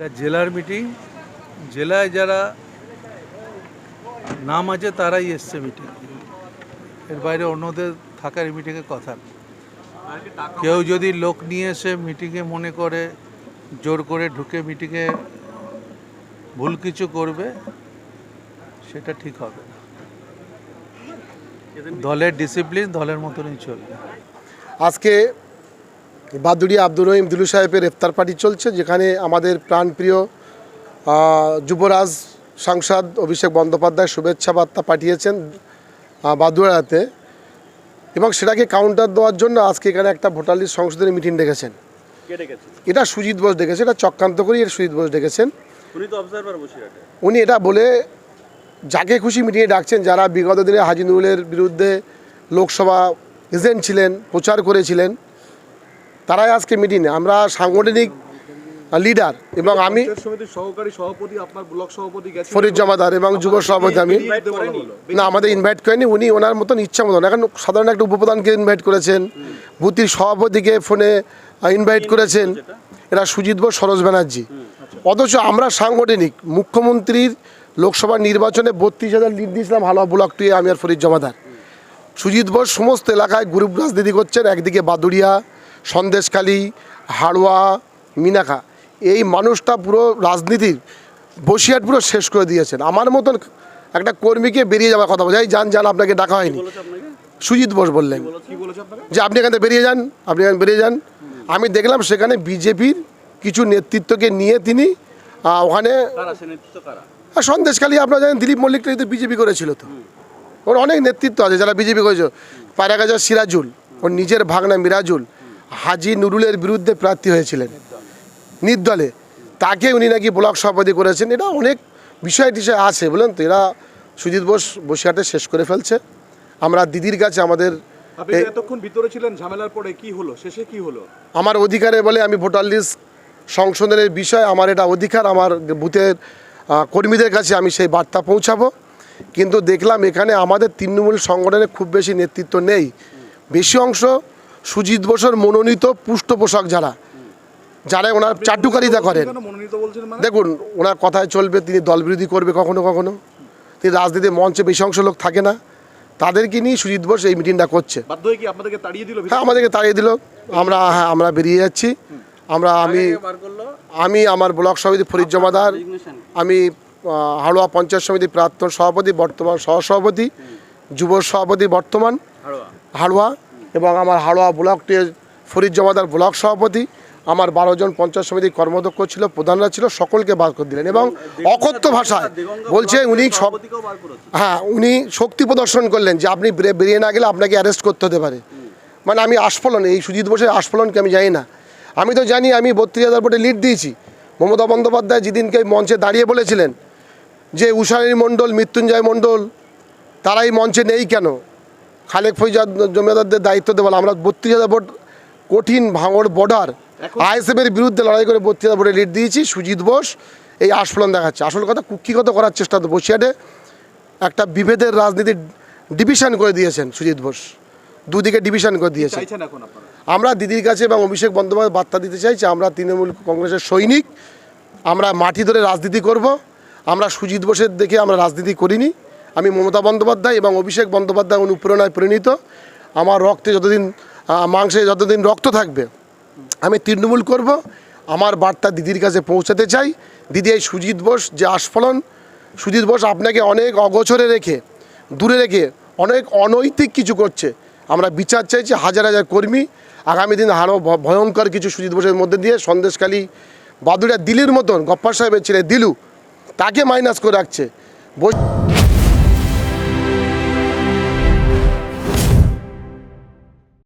এটা জেলার মিটিং জেলায় যারা নাম আছে তারাই এসছে মিটিং এর বাইরে অন্যদের থাকার মিটিংয়ে কথা কেউ যদি লোক নিয়ে এসে মিটিংয়ে মনে করে, জোর করে ঢুকে মিটিংয়ে ভুল কিছু করবে, সেটা ঠিক হবে দলের ডিসিপ্লিন দলের মতনই চলবে। আজকে বাদুড়িয়া আব্দুর রহিম দুলু সাহেবের ইফতার পার্টি চলছে যেখানে আমাদের প্রাণপ্রিয় যুবরাজ সাংসদ অভিষেক বন্দ্যোপাধ্যায় শুভেচ্ছা বার্তা পাঠিয়েছেন আহ, বাদুড়িয়াতে এবং সেটাকে কাউন্টার দেওয়ার জন্য আজকে এখানে একটা ভোটার লিস্ট সংসদের মিটিং ডেকেছেন। এটা সুজিত বোস ডেকেছে এটা চক্রান্ত করেই এটা সুজিত বোস ডেকেছেন। উনি এটা বলে যাকে খুশি মিটিংয়ে ডাকছেন যারা বিগত দিনে হাজি নুরুলের বিরুদ্ধে লোকসভা এজেন্ট ছিলেন প্রচার করেছিলেন তারাই আজকে মিটিংয়ে আমরা সাংগঠনিক লিডার এবং আমি সহকারী সভাপতি আপনার ব্লক সভাপতি ফরিদ জমাদার এবং যুব সভাপতি আমি। না আমাদের ইনভাইট করেনি। উনি ওনার মতন ইচ্ছা মতন। এখন সাধারণ একটা উপপ্রধানকে ইনভাইট করেছেন। বুথির সভাপতিকে ফোনে ইনভাইট করেছেন। এরা সুজিত বোস সরোজ ব্যানার্জি। অথচ আমরা সাংগঠনিক। মুখ্যমন্ত্রীর লোকসভা নির্বাচনে বত্রিশ হাজার লিড দিয়েছিলাম হালুয়া ব্লক টুয়ে আমি আর ফরিদ জমাদার। সুজিত বোস সমস্ত এলাকায় গ্রুপ রাজনীতি করছেন। একদিকে বাদুড়িয়া সন্দেশখালী হাড়োয়া মিনাখা এই মানুষটা পুরো রাজনীতির বসিয়াট পুরো শেষ করে দিয়েছেন। আমার মতন একটা কর্মীকে বেরিয়ে যাওয়ার কথা বলছে এই যান যান আপনাকে ডাকা হয়নি। সুজিত বোস বললেন। যে আপনি এখান থেকে বেরিয়ে যান আপনি এখান বেরিয়ে যান। আমি দেখলাম সেখানে বিজেপির কিছু নেতৃত্বকে নিয়ে তিনি ওখানে সন্দেশখালী আপনারা জানেন দিলীপ মল্লিকটা কিন্তু বিজেপি করেছিল তো। ওর অনেক নেতৃত্ব আছে যারা বিজেপি করেছে পায়রাগাজা সিরাজুল ওর নিজের ভাগনা মিরাজুল হাজি নুরুলের বিরুদ্ধে প্রার্থী হয়েছিলেন। নির্দলে। তাকে উনি নাকি ব্লক সভাপতি করেছেন এটা অনেক বিষয় টিষয় আছে বলেন তো এরা সুজিত বোস বসিরহাটে শেষ করে ফেলছে। আমরা দিদির কাছে আমাদের এতক্ষণ ভিতরে ছিলেন ঝামেলার পরে কি হলো? শেষে কি হলো? আমার অধিকারে বলে আমি ভোটার লিস্ট সংশোধনের বিষয় আমার এটা অধিকার আমার বুথের কর্মীদের কাছে আমি সেই বার্তা পৌঁছাবো। কিন্তু দেখলাম এখানে আমাদের তৃণমূল সংগঠনে খুব বেশি নেতৃত্ব নেই। বেশি অংশ সুজিত বোসের মনোনীত পুষ্ঠপোষক যারা যারা ওনার চাটুকারিতা করেন। মানে? দেখুন ওনার কথায় চলবে তিনি দলবিরোধী করবে কখনো কখনো। তিনি রাজনীতির মঞ্চে বেশি অংশ লোক থাকে না। তাদেরকে নিয়ে সুজিত বোস এই মিটিংটা করছে। বাধ্য হয়ে কি আপনাদেরকে তাড়িয়ে দিল হ্যাঁ আমাদেরকে তাড়িয়ে দিল। আমরা হ্যাঁ আমরা বেরিয়ে যাচ্ছি। আমরা আমি আমি আমার ব্লক সমিতি ফরিদ জমাদার আমি হাড়োয়া পঞ্চায়েত সমিতির প্রাক্তন সভাপতি বর্তমান সহসভাপতি যুব সভাপতি বর্তমান হাড়োয়া। এবং আমার হাড়োয়া ব্লকটির ফরিদ জমাদার ব্লক সভাপতি, আমার বারো জন পঞ্চায়েত সমিতির কর্মদক্ষ ছিল, প্রধানরা ছিল, সকলকে বার করে দিলেন এবং অকথ্য ভাষায় বলছে উনি সব হ্যাঁ উনি শক্তি প্রদর্শন করলেন যে আপনি বেরে- বেরিয়ে না গেলে আপনাকে অ্যারেস্ট করতে হতে পারে। মানে আমি আস্ফলন, এই সুজিত বোসের আস্ফলনকে আমি জানি না। আমি তো জানি, আমি বত্রিশ হাজার ভোটে লিড দিয়েছি। মমতা বন্দ্যোপাধ্যায় যেদিনকে মঞ্চে দাঁড়িয়ে বলেছিলেন যে উষানী মণ্ডল, মৃত্যুঞ্জয় মণ্ডল তারাই মঞ্চে নেই কেন? খালেক ফৈজাদ জমিদারদের দায়িত্ব দেওয়া আমরা বত্রিশ হাজার ভোট কঠিন ভাঙড় বর্ডার আইএসএফের বিরুদ্ধে লড়াই করে বত্রিশ হাজার ভোটে লিড দিয়েছি। সুজিত বোস এই আস্ফলন দেখাচ্ছে। আসল কথা কুক্ষিগত করার চেষ্টা তো বসিয়াটে একটা বিভেদের রাজনীতির ডিভিশন করে দিয়েছেন সুজিত বোস। দুদিকে ডিভিশন করে দিয়েছেন আমরা দিদির কাছে এবং অভিষেক বন্দ্যোপাধ্যায় বার্তা দিতে চাইছি আমরা তৃণমূল কংগ্রেসের সৈনিক আমরা মাটি ধরে রাজনীতি করব আমরা সুজিত বোসের দেখে আমরা রাজনীতি করিনি। আমি মমতা বন্দ্যোপাধ্যায় এবং অভিষেক বন্দ্যোপাধ্যায় অনুপ্রেরণায় পরিণত। আমার রক্তে যতদিন মাংসে যতদিন রক্ত থাকবে, আমি তৃণমূল করব। আমার বার্তা দিদির কাছে পৌঁছাতে চাই। দিদি, এই সুজিত বোস যে আস্ফলন, সুজিত বোস আপনাকে অনেক অগোচরে রেখে, দূরে রেখে অনেক অনৈতিক কিছু করছে। আমরা বিচার চাইছি হাজার হাজার কর্মী আগামী দিন আরও ভয়ঙ্কর কিছু সুজিত বোসের মধ্যে দিয়ে সন্দেশখালী বাদুড়িয়া দিলির মতন গপ্পার সাহেবের ছেলে দিলু, তাকে মাইনাস করে রাখছে। বোস